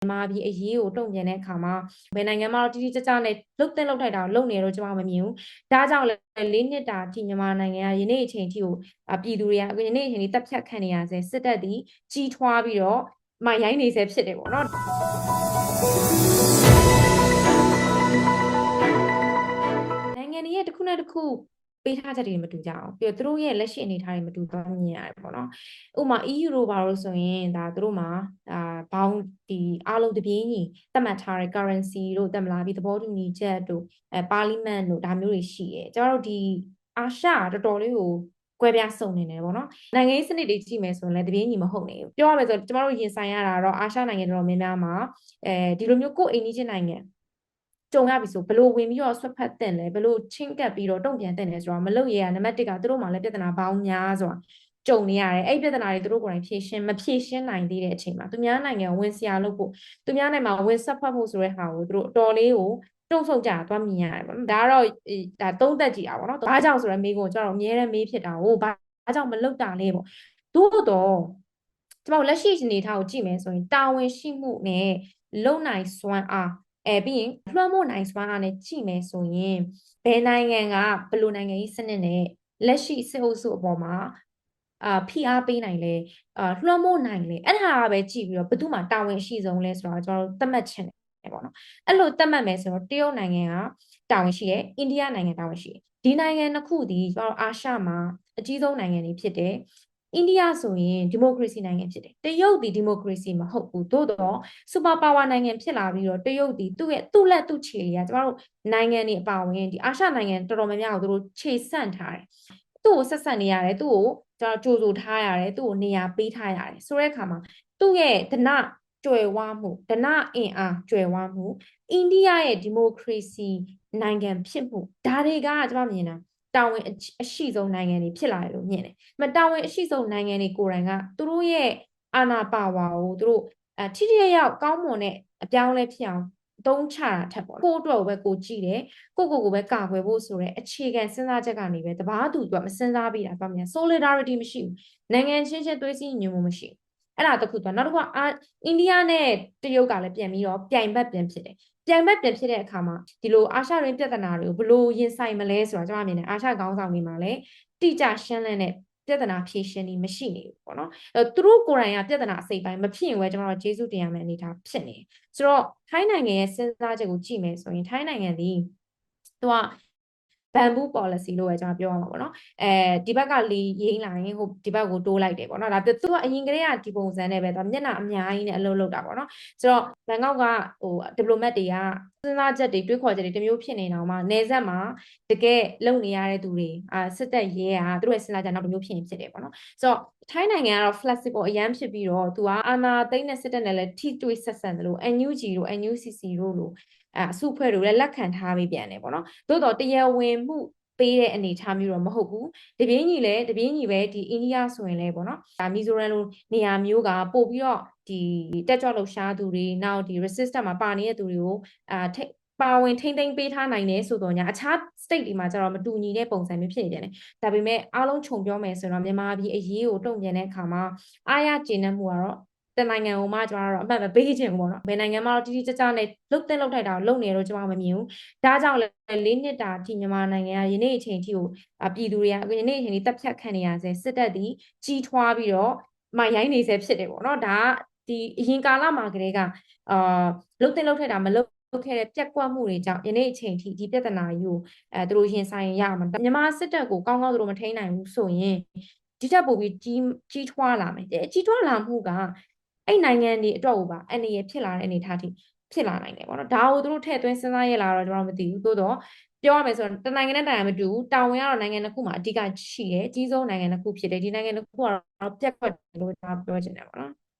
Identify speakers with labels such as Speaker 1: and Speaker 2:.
Speaker 1: မြန်မာပြည်အရေးကိုတုံ့ပြန်တဲ့အခါမှာဘယ်နိုင်ငံမှာတော့တိတိကျကျနဲ့လှုပ်တဲ့လှုပ်ထိုက်တာကိုလုပ်နေတော့ကျွန်မမမြင်ဘူးဒါကြောင့်လည်းလေးနှစ်တာအထိမြန်မာနိုင်ငံကယနေ့အချိန်အထိကိုအပြည်သူတွေကယနေ့အချိန်ထိတပ်ဖြတ်ခံနေရဆဲစစ်တပ်ဒီကြီးထွားပြီးတော့မရိုင်းနေဆဲဖြစ်တယ်ပေါ့နော်နိုင်ငံတွေရဲ့တစ်ခုနဲ့တစ်ခု ပေးထားချက်တွေမတူကြအောင်ပြီးတော့သူတို့ရဲ့လက်ရှိအနေအထားတွေမတူတော့မြင်ရတယ်ပေါ့နော်ဥပမာ EU တို့ဘာလို့ဆိုရင်ဒါသူတို့မှာအာဘောင်းဒီအားလုံးတပြေးညီသတ်မှတ်ထားတဲ့ currency တို့တက်မလားပြီးသဘောတူညီချက်တို့အဲပါလီမန်တို့ဒါမျိုးတွေရှိရဲကျတော့ဒီအာရှကတော်တော်လေးကိုကွဲပြားစုံနေတယ်ပေါ့နော်နိုင်ငံရေးစနစ်တွေကြည့်မယ်ဆိုရင်လည်းတပြေးညီမဟုတ်နေဘူးပြောရမယ်ဆိုကျမတို့ရင်ဆိုင်ရတာတော့အာရှနိုင်ငံတော်များများမှာအဲဒီလိုမျိုးကိုယ်အိမ်ကြီးချင်းနိုင်ငံ ကြုံရပြီဆိုဘလို့ဝင်ပြီးတော့ဆွတ်ဖက်တင်လဲဘလို့ချင်းကပ်ပြီးတော့တုံ့ပြန်တင်လဲဆိုတော့မလုပ်ရရနံပါတ်1ကသူတို့မှလည်းပြဿနာပေါင်းများဆိုတာကြုံနေရတယ်အဲ့ပြဿနာတွေသူတို့ကိုယ်တိုင်ဖြေရှင်းမဖြေရှင်းနိုင်သေးတဲ့အချိန်မှာသူများနိုင်ငံဝင်စရာလုပ်ဖို့သူများနိုင်ငံမှာဝင်ဆက်ဖက်ဖို့ဆိုတဲ့ဟာကိုသူတို့အတော်လေးကိုတုံ့ဆုတ်ကြသွားမြင်ရတယ်ပေါ့နော်ဒါကတော့ဒါသုံးသက်ကြည့်တာပေါ့နော်ဘာကြောင့်ဆိုတော့မိကိုကျွန်တော်အများနဲ့မေးဖြစ်တာကိုဘာကြောင့်မလုပ်တာလဲပေါ့သို့တော့ကျွန်တော်လက်ရှိအနေထားကိုကြည့်မယ်ဆိုရင်တာဝန်ရှိမှုနဲ့လုံနိုင်စွမ်းအား အဲပြီးရင်လွှမ်းမိုးနိုင်စွမ်းအားနဲ့ကြည့်မယ်ဆိုရင်ဘယ်နိုင်ငံကဘယ်လိုနိုင်ငံကြီးစနစ်နဲ့လက်ရှိစစ်အုပ်စုအပေါ်မှာအာဖိအားပေးနိုင်လဲအာလွှမ်းမိုးနိုင်လဲအဲ့ဒါကပဲကြည့်ပြီးတော့ဘယ်သူမှတာဝန်အရှိဆုံးလဲဆိုတော့ကျွန်တော်တို့သတ်မှတ်ချင်တယ်ပေါ့နော်အဲ့လိုသတ်မှတ်မယ်ဆိုတော့တရုတ်နိုင်ငံကတာဝန်ရှိတယ်အိန္ဒိယနိုင်ငံတာဝန်ရှိတယ်ဒီနိုင်ငံနှစ်ခုဒီကျွန်တော်အာရှမှာအကြီးဆုံးနိုင်ငံတွေဖြစ်တယ် အိန္ဒိယဆိုရင်ဒီမိုကရေစီနိုင်ငံဖြစ်တယ်တရုတ်ဒီဒီမိုကရေစီမဟုတ်ဘူးသို့တော့စူပါပါဝါနိုင်ငံဖြစ်လာပြီးတော့တရုတ်ဒီသူ့ရဲ့သူ့လက်သူ့ခြေတွေကကျမတို့နိုင်ငံတွေအပါဝင်ဒီအာရှနိုင်ငံတော်တော်များများကိုသူတို့ခြေဆန့်ထားတယ်သူ့ကိုဆက်ဆက်နေရတယ်သူ့ကိုကျွန်တော်ကြိုဆိုထားရတယ်သူ့ကိုနေရာပေးထားရတယ်ဆိုတဲ့အခါမှာသူ့ရဲ့ဒနကြွယ်ဝမှုဒနအင်အားကြွယ်ဝမှုအိန္ဒိယရဲ့ဒီမိုကရေစီနိုင်ငံဖြစ်မှုဒါတွေကကျွန်မမြင်တာ တာဝန်အရှိဆုံးနိုင်ငံတွေဖြစ်လာတယ်လို့မြင်တယ်။မတာဝန်အရှိဆုံးနိုင်ငံတွေကိုယ်တိုင်ကသူတို့ရဲ့အာဏာပါဝါကိုသူတို့အထိထိရောက်ကောင်းမွန်တဲ့အပြောင်းလဲဖြစ်အောင်သုံးချတာထက်ပေါ့ကိုယ့်အတွက်ပဲကိုကြည့်တယ်ကိုကိုကိုပဲကာကွယ်ဖို့ဆိုတဲ့အခြေခံစဉ်းစားချက်ကနေပဲတဘာသူကမစဉ်းစားပြီးတာပေါ့မြန် solidarity မရှိဘူးနိုင်ငံချင်းချင်းသွေးစည်းညီညွတ်မှုမရှိဘူး အဲ့ဒါတခုတော့နောက်တစ်ခုကအာအိန္ဒိယနဲ့တရုတ်ကလည်းပြန်ပြီးတော့ပြိုင်ဘက်ပြန်ဖြစ်တယ်ပြိုင်ဘက်ပြန်ဖြစ်တဲ့အခါမှာဒီလိုအာရှရင်းပြဿနာတွေကိုဘလို့ရင်ဆိုင်မလဲဆိုတာကျွန်မမြင်တယ်အာရှခေါင်းဆောင်တွေမှာလည်းတိကျရှင်းလင်းတဲ့ပြဿနာဖြေရှင်းနေမရှိနေဘူးပေါ့နော်အဲသူတို့ကိုယ်တိုင်ကပြဿနာအစိပ်ပိုင်းမဖြစ်ရင်ဝဲကျွန်တော်တို့ကျေးဇူးတင်ရမယ့်အနေအထားဖြစ်နေဆိုတော့ထိုင်းနိုင်ငံရဲ့စဉ်းစားချက်ကိုကြည့်မယ်ဆိုရင်ထိုင်းနိုင်ငံဒီသူက bamboo policy လို့ပဲကျွန်တော်ပြောရမှာပေါ့နော်အဲဒီဘက်ကလေရိမ့်လာရင်ဟိုဒီဘက်ကိုတိုးလိုက်တယ်ပေါ့နော်ဒါသူကအရင်ကတည်းကဒီပုံစံနဲ့ပဲသူမျက်နှာအများကြီးနဲ့အလုပ်လုပ်တာပေါ့နော်ဆိုတော့ဘန်ကောက်ကဟို diplomat တွေကစဉ်းစားချက်တွေတွေးခေါ်ချက်တွေတမျိုးဖြစ်နေအောင်မှာနေဆက်မှာတကယ်လုံနေရတဲ့သူတွေအာစစ်တပ်ရဲကသူတို့ရဲ့စဉ်းစားချက်နောက်တစ်မျိုးဖြစ်ရင်ဖြစ်တယ်ပေါ့နော်ဆိုတော့ ထိုင်းနိုင်ငံကတော့ flexible အရန်ဖြစ်ပြီးတော့သူကအာနာသိမ့်တဲ့စစ်တပ်နဲ့လည်းထိတွေ့ဆက်ဆံတယ်လို့ NUG တို့ NUCC တို့လို့အဲအစုဖွဲ့တို့လည်းလက်ခံထားပြီးပြန်တယ်ပေါ့နော်သို့တော့တရားဝင်မှုပေးတဲ့အနေအထားမျိုးတော့မဟုတ်ဘူးတပြင်းညီလဲတပြင်းညီပဲဒီအိန္ဒိယဆိုရင်လဲပေါ့နော်ဒါမီဇိုရမ်လိုနေရာမျိုးကပို့ပြီးတော့ဒီတက်ကြွလှုပ်ရှားသူတွေနောက်ဒီ resistant မှာပါနေတဲ့သူတွေကိုအာ ပါဝင်ထိမ့်သိမ့်ပေးထားနိုင်တယ်ဆိုတော့ညာအခြား state တွေမှာကျတော့မတူညီတဲ့ပုံစံမျိုးဖြစ်နေတယ်။ဒါပေမဲ့အားလုံးခြုံပြောမယ်ဆိုတော့မြန်မာပြည်အရေးကိုတုံ့ပြန်တဲ့အခါမှာအားရကျေနပ်မှုကတော့တနိုင်ငံကိုမှကျမတို့အမှတ်မပေးချင်ဘူးပေါ့နော်ဘယ်နိုင်ငံမှာတော့တိတိကျကျနဲ့လုတ်တဲ့လုတ်ထိုက်တာကိုလုတ်နေတော့ကျမမမြင်ဘူးဒါကြောင့်လည်းလေးနှစ်တာအထိမြန်မာနိုင်ငံကယနေ့အချိန်အထိကိုပြည်သူတွေကယနေ့အချိန်ထိတပ်ဖြတ်ခံနေရဆဲစစ်တပ်ဒီကြီးထွားပြီးတော့မရိုင်းနေဆဲဖြစ်တယ်ပေါ့နော်ဒါကဒီအရင်ကာလမှာကတည်းကအာလုတ်တဲ့လုတ်ထိုက်တာမလုတ် လုပ်ခဲ့တဲ့ပြက်ကွက်မှုတွေကြောင့်ယနေ့အချိန်ထိဒီပြဿနာကြီးကိုအဲသူတို့ရင်ဆိုင်ရမှာမြန်မာစစ်တပ်ကိုကောင်းကောင်းသူတို့မထိန်းနိုင်ဘူးဆိုရင်ဒီထက်ပိုပြီးကြီးကြီးထွားလာမယ်ကြီးထွားလာမှုကအဲ့နိုင်ငံတွေအတွက်ကိုပါအနေရဖြစ်လာတဲ့အနေအထားထိဖြစ်လာနိုင်တယ်ပေါ့နော်ဒါကိုသူတို့ထည့်သွင်းစဉ်းစားရလာတော့ကျွန်တော်မသိဘူးသို့တော့ပြောရမယ်ဆိုတော့တနိုင်ငံနဲ့နိုင်ငံမတူဘူးတာဝန်ကတော့နိုင်ငံတစ်ခုမှာအဓိကရှိတယ်အကြီးဆုံးနိုင်ငံတစ်ခုဖြစ်တယ်ဒီနိုင်ငံတစ်ခုကတော့ပြက်ကွက်လို့ကျွန်တော်ပြောချင်တယ်ပေါ့နော်